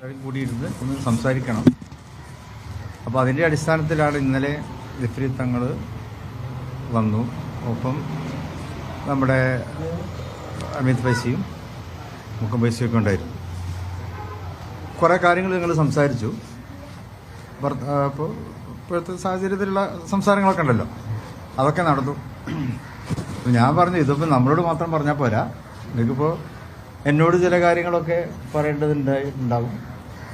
കൂടിയിരുന്ന് ഒന്ന് സംസാരിക്കണം. അപ്പോൾ അതിന്റെ അടിസ്ഥാനത്തിലാണ് ഇന്നലെ ജഫ്രി തങ്ങൾ വന്നു. ഒപ്പം നമ്മുടെ അമിത് പൈസയും മുക്കം പൈസയും ഒക്കെ ഉണ്ടായിരുന്നു. കുറേ കാര്യങ്ങൾ നിങ്ങൾ സംസാരിച്ചു. അപ്പോൾ ഇപ്പോഴത്തെ സാഹചര്യത്തിലുള്ള സംസാരങ്ങളൊക്കെ ഉണ്ടല്ലോ. അതൊക്കെ നടന്നു. ഞാൻ പറഞ്ഞു ഇതിപ്പോൾ നമ്മളോട് മാത്രം പറഞ്ഞാൽ പോരാ. നിങ്ങൾക്കിപ്പോൾ എന്നോട് ചില കാര്യങ്ങളൊക്കെ പറയേണ്ടതുണ്ടായി ഉണ്ടാവും.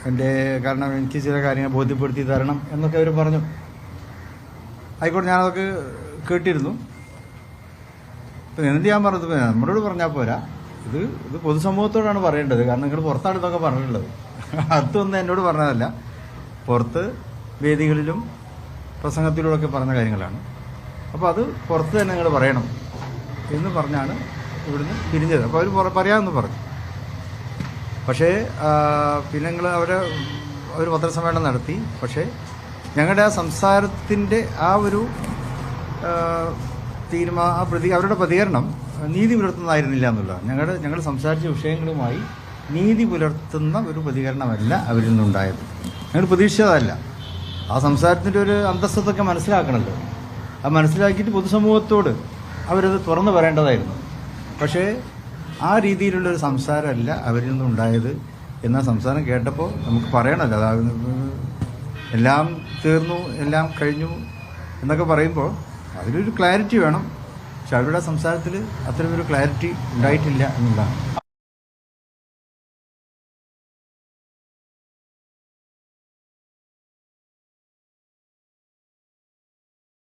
എന്റെ കാരണം എനിക്ക് ചില കാര്യങ്ങൾ ബോധ്യപ്പെടുത്തി തരണം എന്നൊക്കെ അവർ പറഞ്ഞു. ആയിക്കോട്ടെ ഞാനതൊക്കെ കേട്ടിരുന്നു. എന്ത് ഞാൻ പറഞ്ഞത്? നമ്മളോട് പറഞ്ഞാൽ പോരാ. ഇത് ഇത് പൊതുസമൂഹത്തോടാണ് പറയേണ്ടത്. കാരണം നിങ്ങൾ പുറത്താണ് ഇതൊക്കെ പറഞ്ഞിട്ടുള്ളത്. അതൊന്നും എന്നോട് പറഞ്ഞതല്ല. പുറത്ത് വേദികളിലും പ്രസംഗത്തിലൂടെയൊക്കെ പറഞ്ഞ കാര്യങ്ങളാണ്. അപ്പോൾ അത് പുറത്ത് തന്നെ നിങ്ങൾ പറയണം എന്ന് പറഞ്ഞാണ് ഇവിടുന്ന് പിരിഞ്ഞത്. അപ്പോൾ അവർ പറയാമെന്ന് പറഞ്ഞു. പക്ഷേ പിന്നെ ഞങ്ങൾ അവരെ ഒരു പത്രസമ്മേളനം നടത്തി. പക്ഷേ ഞങ്ങളുടെ ആ സംസാരത്തിന്റെ ആ ഒരു തീരുമാ ആ പ്രതി അവരുടെ പ്രതികരണം നീതി പുലർത്തുന്നതായിരുന്നില്ല എന്നുള്ളതാണ്. ഞങ്ങളുടെ ഞങ്ങൾ സംസാരിച്ച വിഷയങ്ങളുമായി നീതി പുലർത്തുന്ന ഒരു പ്രതികരണമല്ല അവരിൽ നിന്നുണ്ടായത്. ഞങ്ങൾ പ്രതീക്ഷിച്ചതല്ല. ആ സംസാരത്തിന്റെ ഒരു അന്തസ്സത്തൊക്കെ മനസ്സിലാക്കണമല്ലോ അത് മനസ്സിലാക്കിയിട്ട് പൊതുസമൂഹത്തോട് അവരത് തുറന്നു പറയേണ്ടതായിരുന്നു. പക്ഷേ ആ രീതിയിലുള്ളൊരു സംസാരമല്ല അവരിൽ നിന്നുണ്ടായത്. എന്ന സംസാരം കേട്ടപ്പോൾ നമുക്ക് പറയണമല്ലോ അതാ എല്ലാം തീർന്നു എല്ലാം കഴിഞ്ഞു എന്നൊക്കെ പറയുമ്പോൾ അതിലൊരു ക്ലാരിറ്റി വേണം. പക്ഷെ അവരുടെ സംസാരത്തിൽ അത്തരമൊരു ക്ലാരിറ്റി ഉണ്ടായിട്ടില്ല എന്നുള്ളതാണ്.